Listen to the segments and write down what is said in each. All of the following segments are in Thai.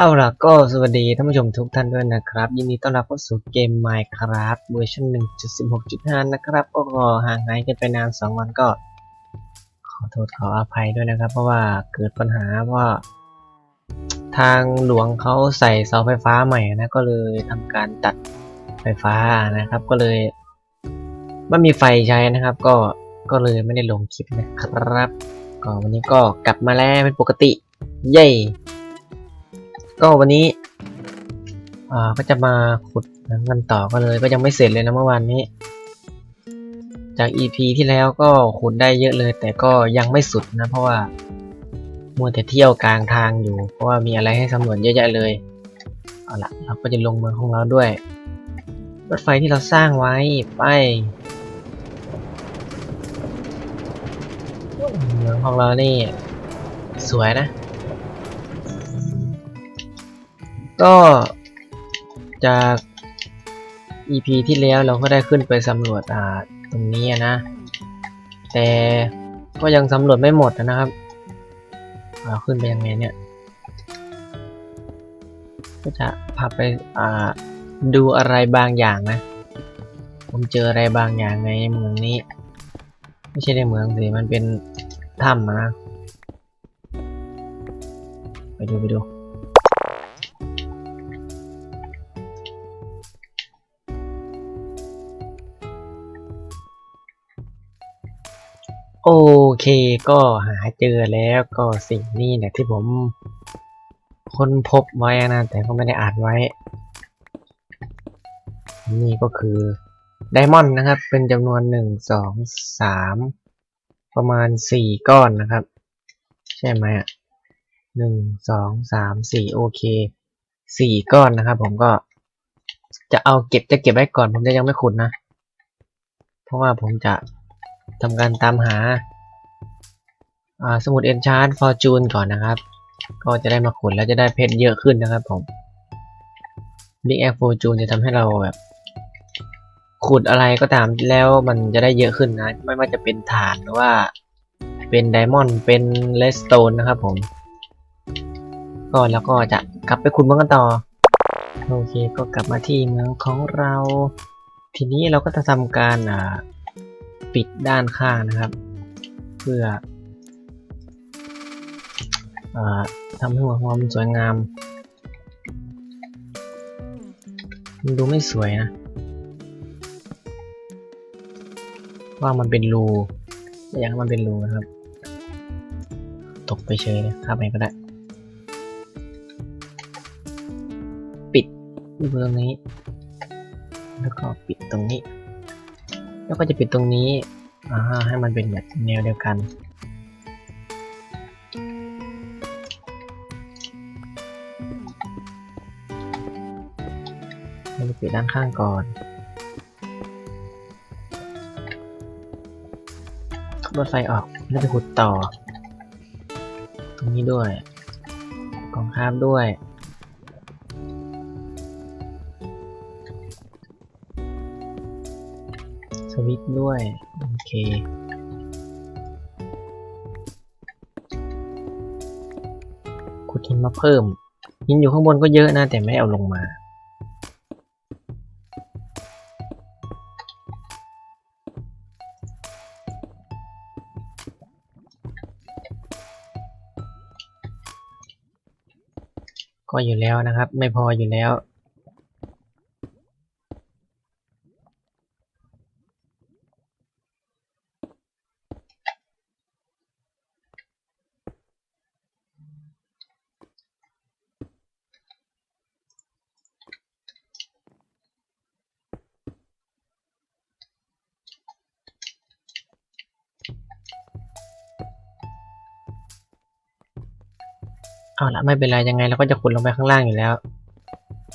เอาล่ะก็สวัสดีท่านผู้ชมทุกท่านด้วยนะครับ ยินดีต้อนรับเข้าสู่เกม Minecraft เวอร์ชัน1.16.5 นะครับ ก็ห่างหายกันไปนาน 2 วันก็ ขอโทษขออภัยด้วยนะครับ เพราะว่าเกิดปัญหาว่า ทางหลวงเขาใส่เสาไฟฟ้าใหม่นะ ก็เลยทำการตัดไฟฟ้านะครับ ก็เลยไม่มีไฟใช้นะครับ ก็ก็เลยไม่ได้ลงคลิปนะครับ ก็วันนี้ก็กลับมาแล้วเป็นปกติ เย้ ก็วันนี้อ่าก็จะมาขุดกันต่อก็เลย ก็ยังไม่เสร็จเลยนะเมื่อวานนี้ จาก EP ที่แล้วก็ขุดได้เยอะเลย แต่ก็ยังไม่สุดนะ เพราะว่ามัวแต่เที่ยวกลางทางอยู่ เพราะว่ามีอะไรให้สำรวจเยอะแยะเลยเอาละเราก็จะลงเมืองของเราด้วย รถไฟที่เราสร้างไว้ไปเมืองของเรานี่ สวยนะ ก็จาก EP ที่แล้วเราก็ได้ขึ้นไปสำรวจอ่าตรงนี้นะ แต่ก็ยังสำรวจไม่หมดนะครับเราขึ้นไปยังไงเนี่ย ก็จะพาไปอ่าดูอะไรบางอย่างนะ ผมเจออะไรบางอย่างในเมืองนี้ ไม่ใช่ในเมืองสิมันเป็นถ้ำนะ ไปดูไปดู โอเคก็หาเจอแล้วก็สิ่งนี้เนี่ยที่ผมค้นพบไว้นะแต่ก็ไม่ได้อ่านไว้ นี่ก็คือไดมอนด์นะครับ เป็นจำนวนหนึ่งสองสามประมาณสี่ก้อนนะครับ ใช่ไหมอะหนึ่งสองสามสี่โอเคสี่ก้อนนะครับ ผมก็จะเอาเก็บจะเก็บไว้ก่อน ผมจะยังไม่ขุดนะ เพราะว่าผมจะ ทำการตามหาสมุดเอนชาร์ฟอร์จูนก่อนนะครับ ก็จะได้มาขุดแล้วจะได้เพชรเยอะขึ้นนะครับผม Big Egg Fortune จะทำให้เราแบบ ขุดอะไรก็ตามแล้วมันจะได้เยอะขึ้นนะ ไม่ว่าจะเป็นฐานหรือว่าเป็นไดมอนด์เป็นเลสโตนนะครับผมก็แล้วก็จะกลับไปขุดเมืองกันต่อ โอเคก็กลับมาที่เมืองของเรา ทีนี้เราก็จะทำการอ่า ปิดด้านข้างนะครับ เพื่ออทำให้หัวความันสวยงาม มันดูไม่สวยนะ ว่ามันเป็นรูไม่อยากให้มันเป็นรูนะครับ ตกไปเฉยเลยข้ามไปก็ได้ ปิดตรงนี้ แล้วก็ปิดตรงนี้ แล้วก็จะปิดตรงนี้อ่าให้มันเป็นแบบแนวเดียวกัน เราจะปิดด้านข้างก่อนขับรถไฟออกแล้วจะขุดต่อ ตรงนี้ด้วยกองคาบด้วย วิตด้วย โอเค ขุดหินมาเพิ่ม หินอยู่ข้างบนก็เยอะนะ แต่ไม่เอาลงมาก็อยู่แล้วนะครับ ไม่พออยู่แล้ว ละไม่เป็นไรยังไงเราก็จะขุดลงไปข้างล่างอยู่แล้ว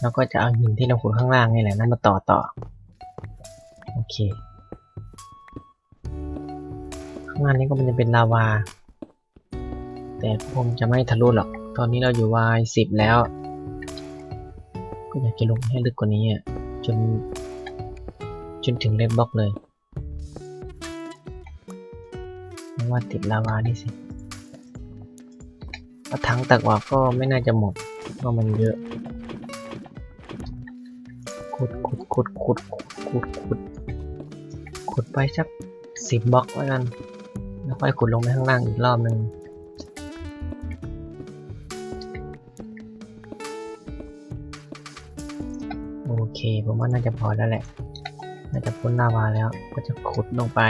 แล้วก็จะเอาหินที่เราขุดข้างล่างนี่แหละนั่นมาต่อต่อโอเค ข้างล่างนี้ก็มันจะเป็นลาวา แต่ผมจะไม่ทะลุหรอก ตอนนี้เราอยู่วายสิบแล้ว ก็อยากจะลงให้ลึกกว่านี้อะจนจนถึงเลดบล็อกเลยว่าติดลาวานี่สิ ถังตักออกก็ไม่น่าจะหมดว่าะมันเยอะขุดขุดขุดขุดขุดขุดขุดไปสักสิบบล็อกแล้วกันแล้วค่อยขุดลงไปข้างล่างอีกรอบหนึ่งโอเคผมว่าน่าจะพอแล้วแหละ น่าจะพ้นลาวาแล้วก็จะขุดลงไป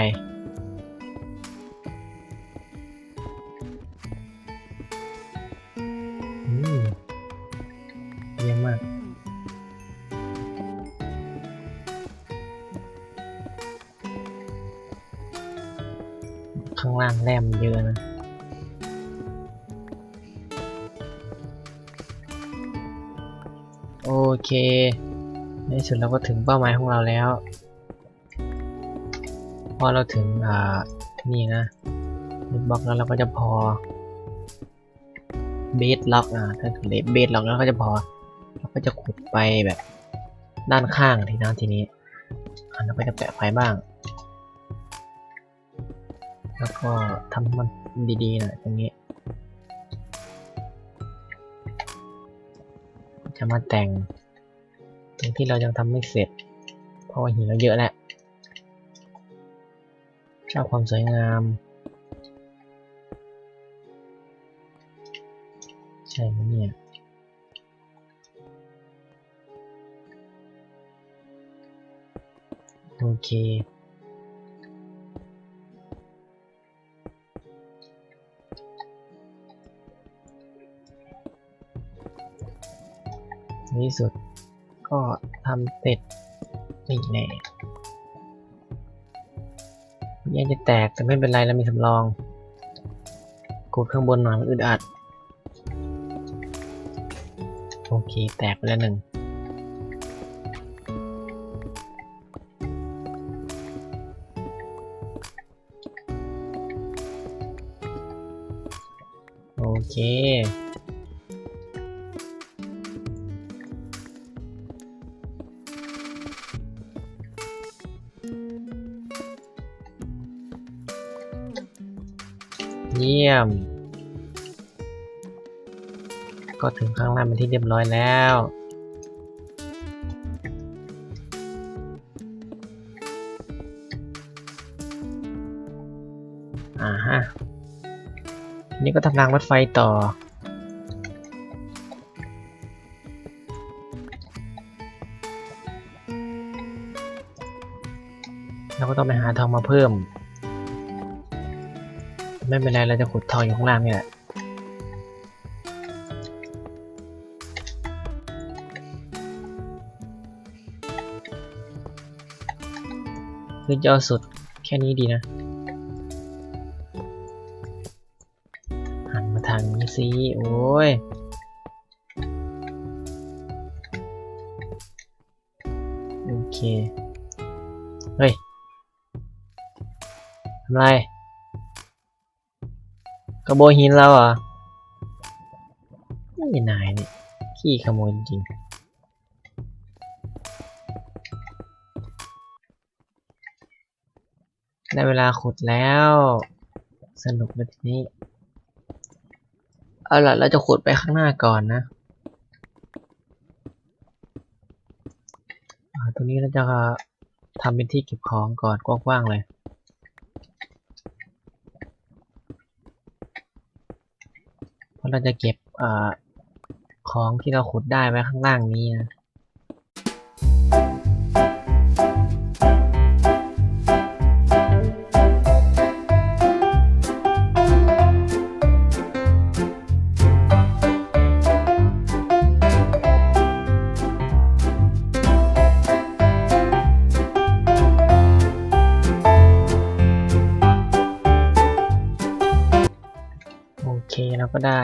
ข้างล่างแรมเยอะนะโอเค ในที่สุดเราก็ถึงเป้าหมายของเราแล้ว พอเราถึงอ่าที่นี่นะมิดบล็อกแล้วเราก็จะพอเบสล็อกอะถ้าถึงเบสล็อกแล้วก็จะพอเราก็จะขุดไปแบบด้านข้างทีนะทีนี้อะเราก็จะแปะไฟบ้าง แล้วก็ทำให้มันดีๆหน่อยตรงนี้ จะมาแต่ง ตรงที่เรายังทำไม่เสร็จ เพราะว่าหินเราเยอะแหละชอบความสวยงาม ใช่ไหมเนี่ยโอเค ที่สุด ก็ทำเสร็จนี่แน่ยังจะแตกแต่ไม่เป็นไรเรามีสำรองกดข้างบนหน่อยมันอึดอัด โอเค แตกไปแล้วหนึ่งโอเค เยี่ยม ก็ถึงข้างล่างเป็นที่เรียบร้อยแล้วอ่าฮะทีนี้ก็ทำรางรถไฟต่อเราก็ต้องไปหาทองมาเพิ่ม ไม่เป็นไรเราจะขุดทองอยู่ข้างล่างนี่แหละคือจะเอาสุดแค่นี้ดีนะ หันมาทางนี้สิ โอ้ยโอเค เฮ้ยทำไร กระโบยหินเราเหรอนี่นายนี่ขี้ขโมยจริงได้เวลาขุดแล้ว สนุกเลยทีนี้ เอาล่ะ เราจะขุดไปข้างหน้าก่อนนะตรงนี้เราจะทำเป็นที่เก็บของก่อนกว้างๆเลย เราจะเก็บอของที่เราขุดได้ไว้ข้างล่างนี้นะ ก็ได้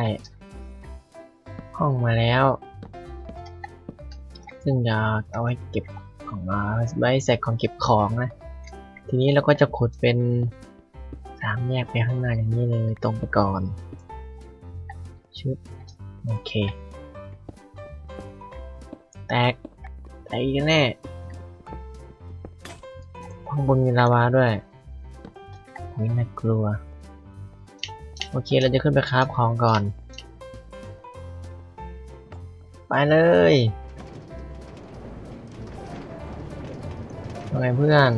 ห้องมาแล้ว ซึ่งจะเอาไว้เก็บของมาไว้ใส่ของเก็บของนะ ทีนี้เราก็จะขุดเป็นสามแยกไปข้างหน้าอย่างนี้เลยตรงไปก่อนชึบโอเค แตกแตกอีกแน่ข้างบนมีลาวาด้วยโอ้ยน่ากลัว โอเคเราจะขึ้นไปคราฟของก่อน ไปเลยว่าไงเพื่อน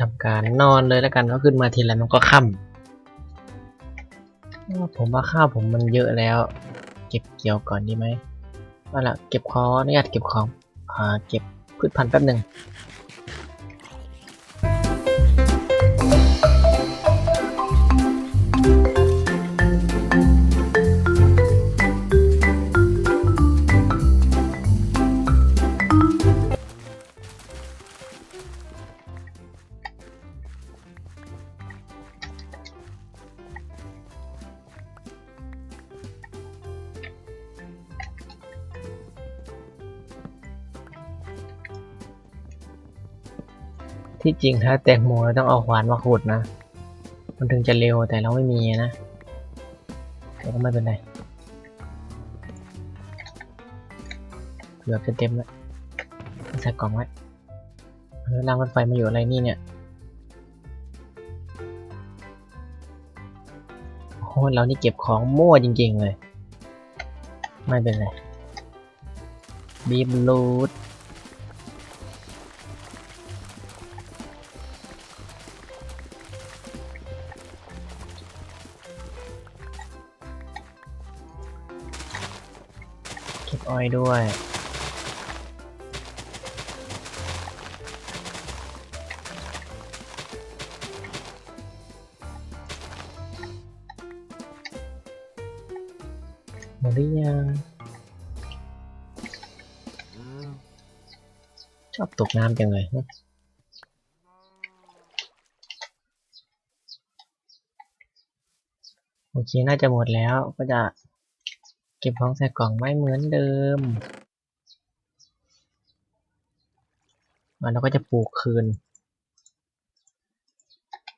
ทำการนอนเลยแล้วกันก็ขึ้นมาทีละมันก็ค่ำผมว่าข้าวผมมันเยอะแล้ว เก็บเกี่ยวก่อนดีไหมเอาละเก็บขออนุญาตเก็บของอ่าเก็บพืชพันธุ์แป๊บหนึ่ง ริงถ้าแตงโมเราต้องเอาขวานมาขุดนะ มันถึงจะเร็วแต่เราไม่มีนะแต่ก็ไม่เป็นไรเกือบจะเต็มแล้วใส่กล่องไว้แล้วรางรถไฟมาอยู่อะไรนี่เนี่ยโอ้โหเรานี่เก็บของมั่วจริงๆเลย ไม่เป็นไรบีบลูด อ้อยด้วย หมดหรือยังชอบตกน้ำจังเลยโอเค น่าจะหมดแล้วก็จะ เก็บของใส่กล่องไว้เหมือนเดิมแล้วเราก็จะปลูกคืน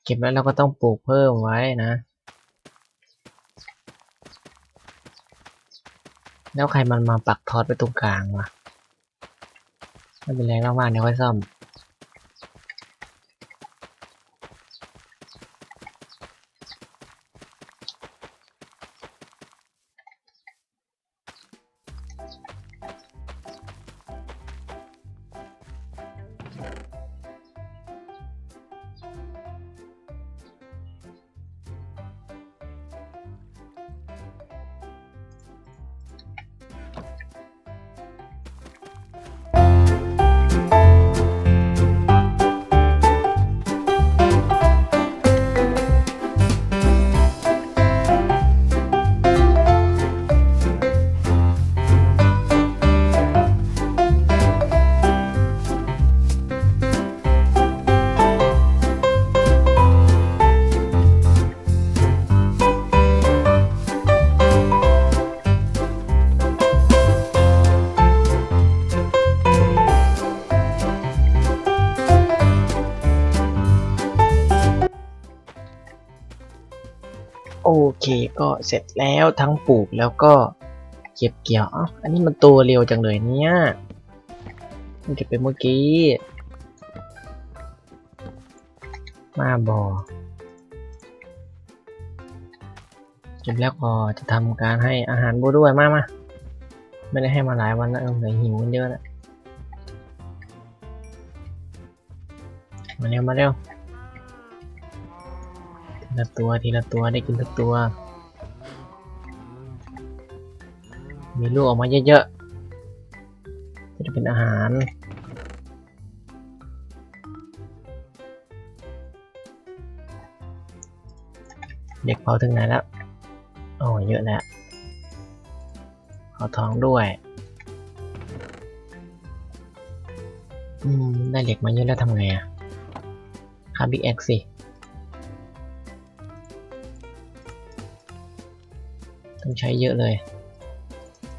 เก็บแล้วเราก็ต้องปลูกเพิ่มไว้นะ แล้วใครมันมาปักทอดไปตรงกลางวะไม่เป็นไรมากๆเดี๋ยวค่อยซ่อม ก็เสร็จแล้วทั้งปลูกแล้วก็เก็บเกี่ยวอ๋ออันนี้มันตัวเร็วจังเลยเนี่ยมันเก็บไปเมื่อกี้ มาบอเก็บแล้วก็จะทำการให้อาหารบัวด้วยมามาไม่ได้ให้มาหลายวันแล้วเออเหนื่อยหิวมันเยอะแล้วมาเร็วมาเร็วทีละตัวทีละตัวได้กินทุกตัว มีลูกออกมาเยอะๆจะเป็นอาหารเด็กเผาถึงไหนแล้ว โอ้เยอะแล้วขอท้องด้วย อืม ได้เหล็กมาเยอะแล้วทำไงอะคาบิ๊กเอ็กสิ ต้องใช้เยอะเลย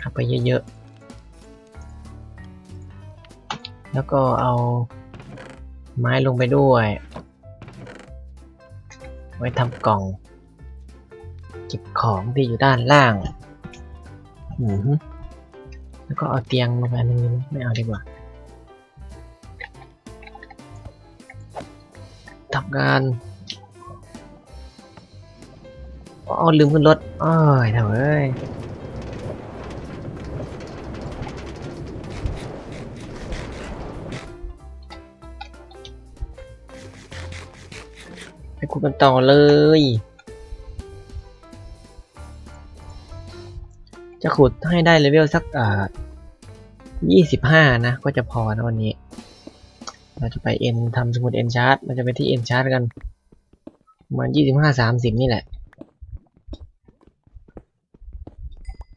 ขับไปเยอะๆ แล้วก็เอาไม้ลงไปด้วย ไว้ทำกล่อง เก็บของที่อยู่ด้านล่างอือฮึแล้วก็เอาเตียงลงไปอันนึงไม่เอาดีกว่าทำการอ๋อลืมขึ้นรถอ้อยเถอะเอ้ย คุยกันต่อเลย จะขุดให้ได้เลเวลสักอ่ายี่สิบห้านะ ก็จะพอนะวันนี้ เราจะไปเอ็นทำสมุดเอ็นชาร์ตเราจะไปที่เอ็นชาร์ตกันประมาณยี่สิบห้าสามสิบนี่แหละ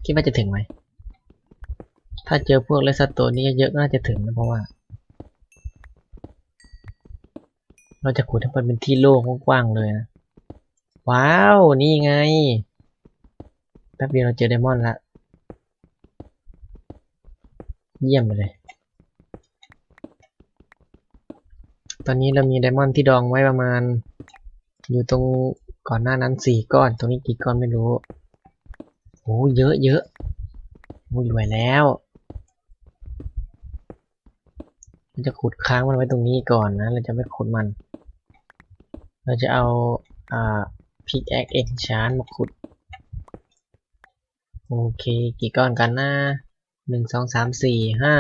คิดว่าจะถึงไหม ถ้าเจอพวกเลสโตนนี่เยอะน่าจะถึงนะเพราะว่า เราจะขุดให้มันเป็นที่โล่งกว้างๆเลยนะ ว้าว นี่ไง แป๊บเดียวเราเจอไดมอนด์ละ เยี่ยมไปเลย ตอนนี้เรามีไดมอนด์ที่ดองไว้ประมาณ อยู่ตรงก่อนหน้านั้นสี่ก้อน ตรงนี้กี่ก้อนไม่รู้โอ้เยอะเยอะโอ้รวยแล้วเราจะขุดค้างมันไว้ตรงนี้ก่อนนะ เราจะไม่ขุดมัน เราจะเอาอ่าพิกแอคเอ็นชานมาขุด โอเค กี่ก้อนกันนะหนึ่งสองสามสี่ห้า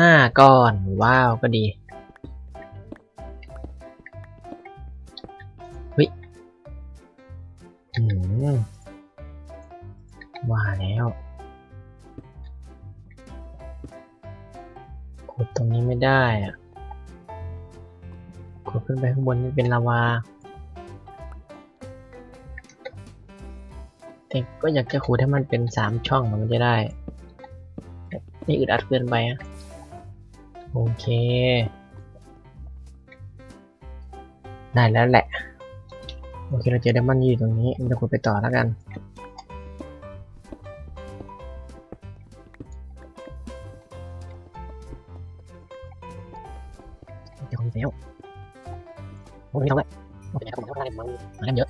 ห้าก้อน ว้าว ก็ดีเฮ้ยอืมว่าแล้วขุดตรงนี้ไม่ได้อะ ขุดขึ้นไปข้างบนนี่เป็นลาวา แต่ก็อยากจะขุดให้มันเป็นสามช่องมันจะได้ นี่อึดอัดเกินไปอะโอเค ได้แล้วแหละ โอเคเราเจอไดมอนอยู่ตรงนี้ เราจะขุดไปต่อแล้วกัน ไม่ต้องเลยโอเคผมว่ามันมากันเยอะ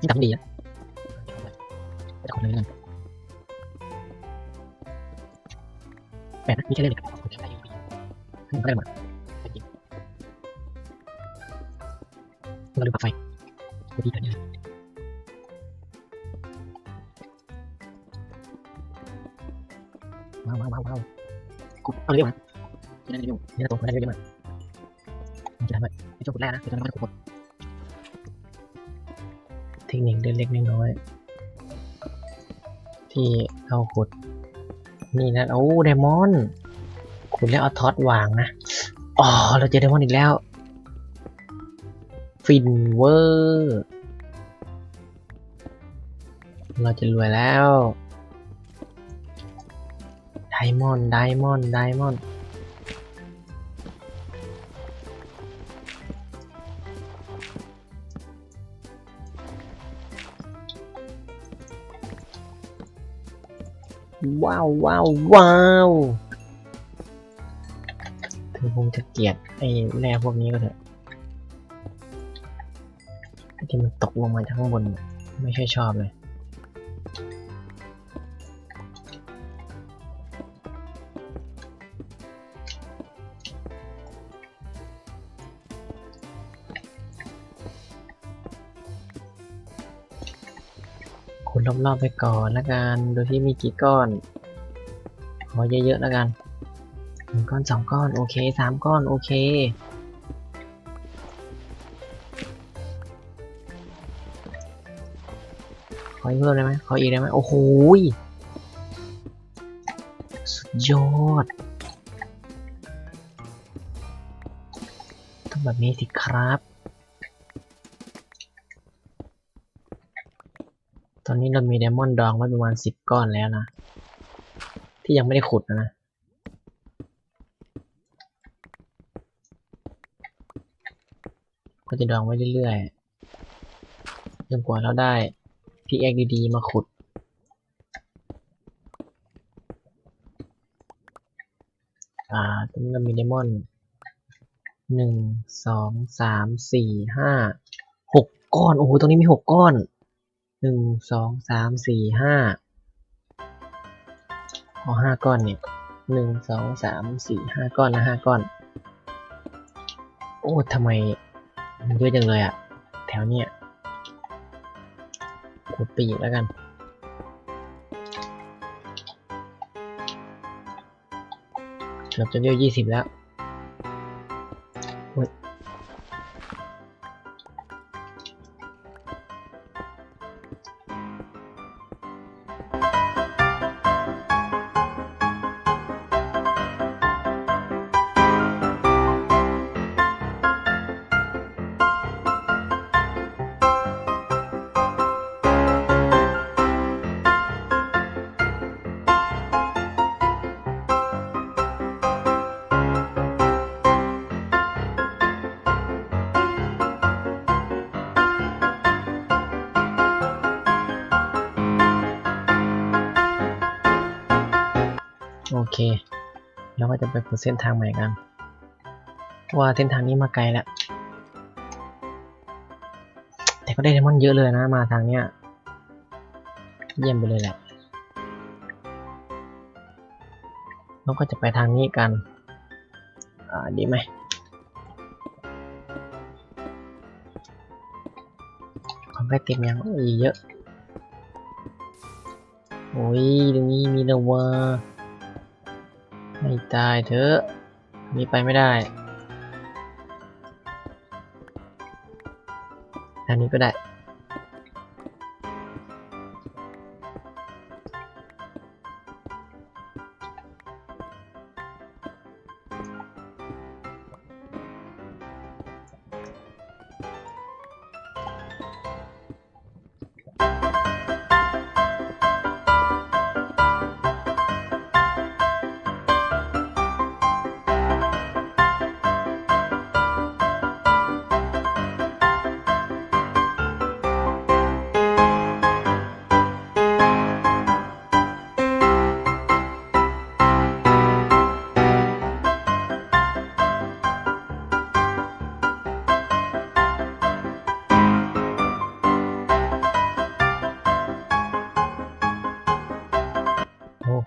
นี่ทำดีนะจะคนเลยกันแปลกนะมีแค่เล่นเลยครับผมได้อยู่ผมก็ได้หมดจริงเราลืมปลั๊กไฟโอ้ดีกันเนี่ยว้าวว้าวว้าวว้าวกูเอาเรื่องมาที่นั่นอยู่นี่นะตัวคนนั้นเยอะมากมัน จะทำแบบไม่จบแรกนะคือตอนนั้นมันจะขุดเทคนิคเล็กๆน้อยๆที่เราขุด นี่นะ โอ้ไดมอนด์ขุดแล้วเอาท็อตวางนะ อ๋อ เราเจอไดมอนด์อีกแล้ว ฟินเวอร์ เราจะรวยแล้ว ไดมอนด์ ไดมอนด์ ไดมอนด์ ว้าวว้าวว้าวเธอคงจะเกลียดไอ้แร่พวกนี้ก็เถอะที่มันตกลงมาจากข้งบน ไม่ใช่ชอบเลยคุณรอบๆไปก่อนละกัน โดยที่มีกี่ก้อน อเยอะๆแล้วกันหนึ่งก้อนสองก้อน โอเคสามก้อน โอเค ขออีกเพิ่มได้ไหมขออีกได้ไหมโอ้โหสุดยอดต้องแบบนี้สิครับ ตอนนี้เรามีไดมอนด์ดองไว้ประมาณสิบก้อนแล้วนะ ที่ยังไม่ได้ขุดนะก็จะดองไว้เรื่อยๆจนกว่าเราได้พีเอ็กดีๆมาขุด อ่าตรงนี้เรามีไดมอนด์หนึ่งสองสามสี่ห้าหกก้อน โอ้โห ตรงนี้มีหกก้อนหนึ่งสองสามสี่ห้า พอห้าก้อนเนี่ยหนึ่งสองสามสี่ห้าก้อนนะห้าก้อน โอ้ทำไมมันเยอะจังเลยอะแถวเนี้ยขุดไปอีกแล้วกันเกือบจะเวลยี่สิบแล้ว ก็จะไปขุดเส้นทางใหม่กันว่าเส้นทางนี้มาไกลแล้ว แต่ก็ได้ไดมอนด์เยอะเลยนะมาทางเนี้ย เยี่ยมไปเลยแหละแล้วก็จะไปทางนี้กัน อ่า ดีไหมของใกล้เต็มยังอ้ยเยอะ โอ้ยตรงนี้มีนาวา ไม่ตายเถอะมีไปไม่ได้อันนี้ก็ได้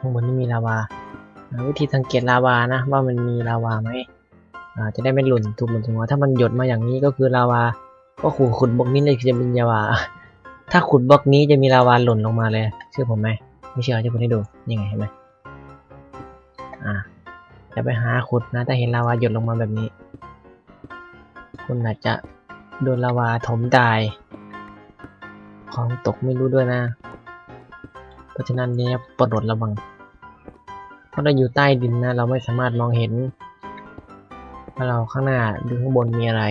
ข้างบนนี่มีลาวา วิธีสังเกตลาวานะ ว่ามันมีลาวาไหมอ่าจะได้ไม่หล่นถูกหล่นถึงว่าถ้ามันหยดมาอย่างนี้ก็คือลาวา ก็ขุดขุดบล็อกนี้เลยจะเป็นลาวา ถ้าขุดบล็อกนี้จะมีลาวาหล่นลงมาเลยเชื่อผมไหมไม่เชื่อจะคุณให้ดูยังไงเห็นไหมอ่าจะไปหาขุดนะถ้าเห็นลาวาหยดลงมาแบบนี้ คุณอาจจะโดนลาวาถมตายของตกไม่รู้ด้วยนะ เพราะฉะนั้นเนี่ยโปรดระวัง เพราะเราอยู่ใต้ดินนะ เราไม่สามารถมองเห็นว่าเราข้างหน้าหรือข้างบนมีอะไร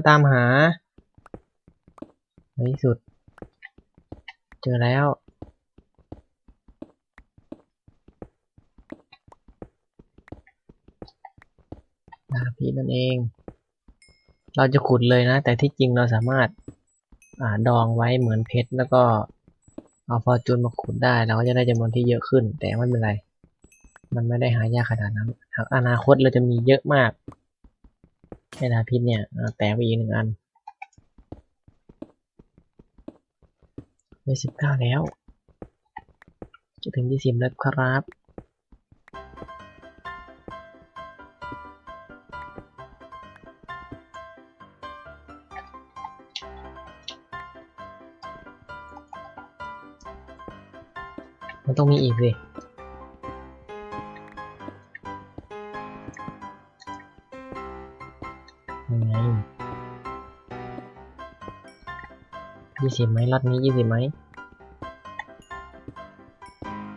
เราตามหาในที่สุด เจอแล้วดาพีนั่นเอง เราจะขุดเลยนะ แต่ที่จริงเราสามารถอ่าดองไว้เหมือนเพชรแล้วก็เอาฟอร์จูนมาขุดได้เราก็จะได้จำนวนที่เยอะขึ้น แต่ไม่เป็นไร มันไม่ได้หายากขนาดนั้นหากอนาคตเราจะมีเยอะมาก ไอ้ดาพิษเนี่ยแตะไปอีกหนึ่งอันได้สิบเก้าแล้ว จะถึงยี่สิบแล้วครับมันต้องมีอีกสิยั ยี่สิบไหมล็อตนี้ยี่สิบไหม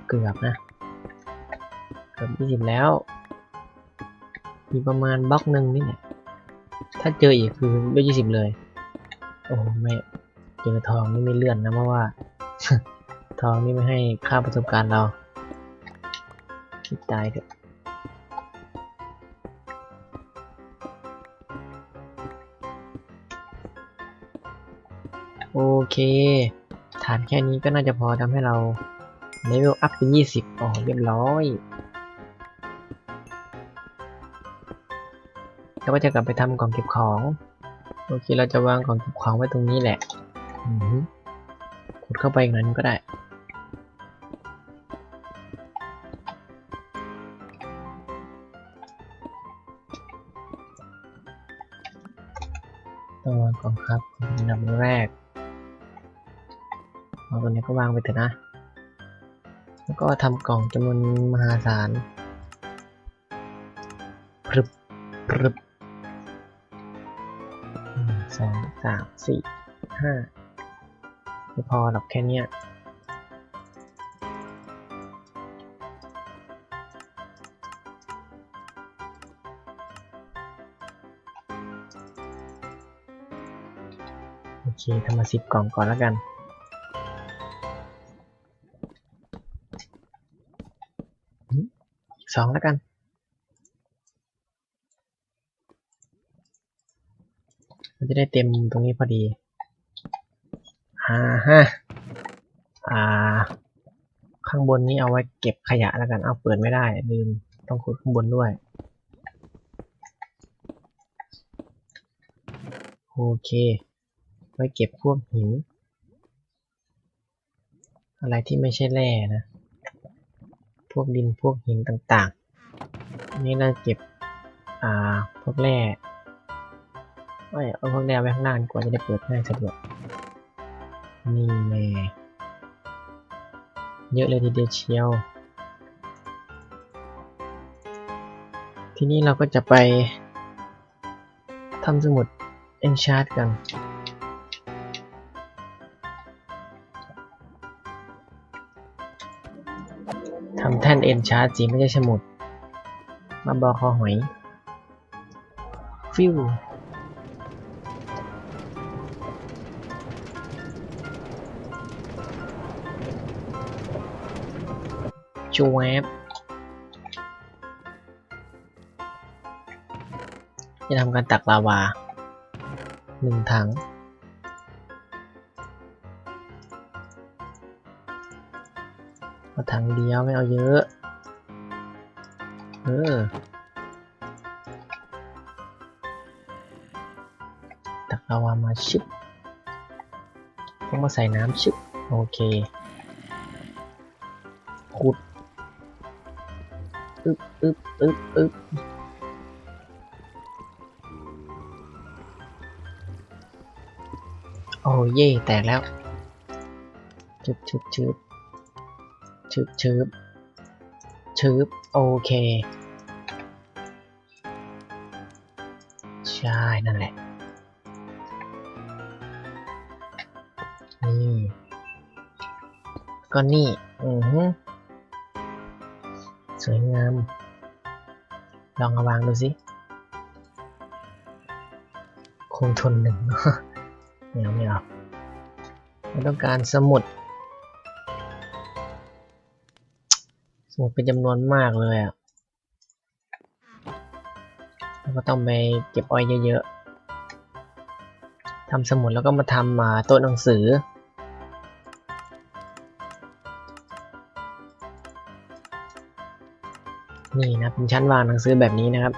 เกือบนะ เกือบยี่สิบแล้ว มีประมาณบล็อกหนึ่งนี่แหละ ถ้าเจออีกคือด้ยี่สิบเลย โอ้ไม่เจอทองนี่ไม่เลื่อนนะเพราะว่า ทองนี่ไม่ให้ค่าประสบการณ์เราคิดตายเถอะ โอเค ฐานแค่นี้ก็น่าจะพอทำให้เราเลเวลอัพเป็นยี่สิบอ๋อเรียบร้อยแล้วก็จะกลับไปทำกล่องเก็บของ โอเค เราจะวางกล่องเก็บของไว้ตรงนี้แหละขุดเข้าไปอีกหน่อยนึงก็ได้ ก็วางไปเถอะนะ แล้วก็ทำกล่องจำนวนมหาศาลพรึบพรึบหนึ่งสองสามสี่ห้าไม่พอหรอกแค่เนี้ยโอเคทำมาสิบกล่องก่อนแล้วกัน สองแล้วกัน มันจะได้เต็มตรงนี้พอดีฮ่าฮะอ่า ข้างบนนี้เอาไว้เก็บขยะแล้วกัน เอาเปิดไม่ได้ ลืม ต้องขุดข้างบนด้วย โอเค ไว้เก็บพวกหิน อะไรที่ไม่ใช่แร่นะ พวกดินพวกหินต่างๆ นี่เราเก็บ อ่า พวกแร่ไม่เอาพวกแร่ไว้ข้างล่างกว่าจะได้เปิดง่ายสะดวก นี่แน่เยอะเลยทีเดียวเชียว ทีนี้เราก็จะไปทำสมุด Enchant กัน แท่นเอ็นชาร์จจีไม่ใช่สมุด มาบอคอหอย ฟิวจวบจะทำการตักลาวาหนึ่งถัง เอาถังเดียวไม่เอาเยอะ เออตักลาวามาชิบต้องมาใส่น้ำชิบโอเค ขุด อึ๊บอึ๊บอึ๊บอึ๊บโอ้เย่แตกแล้วชึบชึบชึบ ชึบชึบชึบโอเค ใช่ นั่นแหละ นี่ ก็นี่ อือฮึสวยงาม ลองเอาวางดูสิ คงทนหนึ่งไม่เอาไม่เอาไม่ต้องการสมุด สมุดเป็นจำนวนมากเลยอะแล้วก็ต้องไปเก็บอ้อยเยอะๆทำสมุดแล้วก็มาทำมาโต๊ะหนังสือ นี่นะเป็นชั้นวางหนังสือแบบนี้นะครับ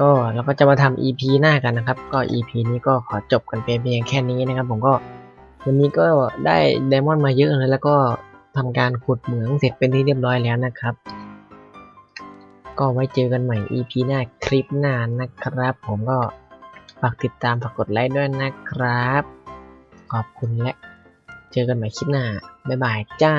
ก็เราก็จะมาทำ EP หน้ากันนะครับ ก็ EP นี้ก็ขอจบกันเพียงแค่นี้นะครับ ผมก็วันนี้ก็ได้ไดมอนด์มาเยอะเลยแล้วก็ ทำการขุดเหมืองเสร็จเป็นที่เรียบร้อยแล้วนะครับ ก็ไว้เจอกันใหม่ EP หน้าคลิปหน้านะครับ ผมก็ฝากติดตามฝากกดไลค์ด้วยนะครับ ขอบคุณและเจอกันใหม่คลิปหน้า บ๊ายบายจ้า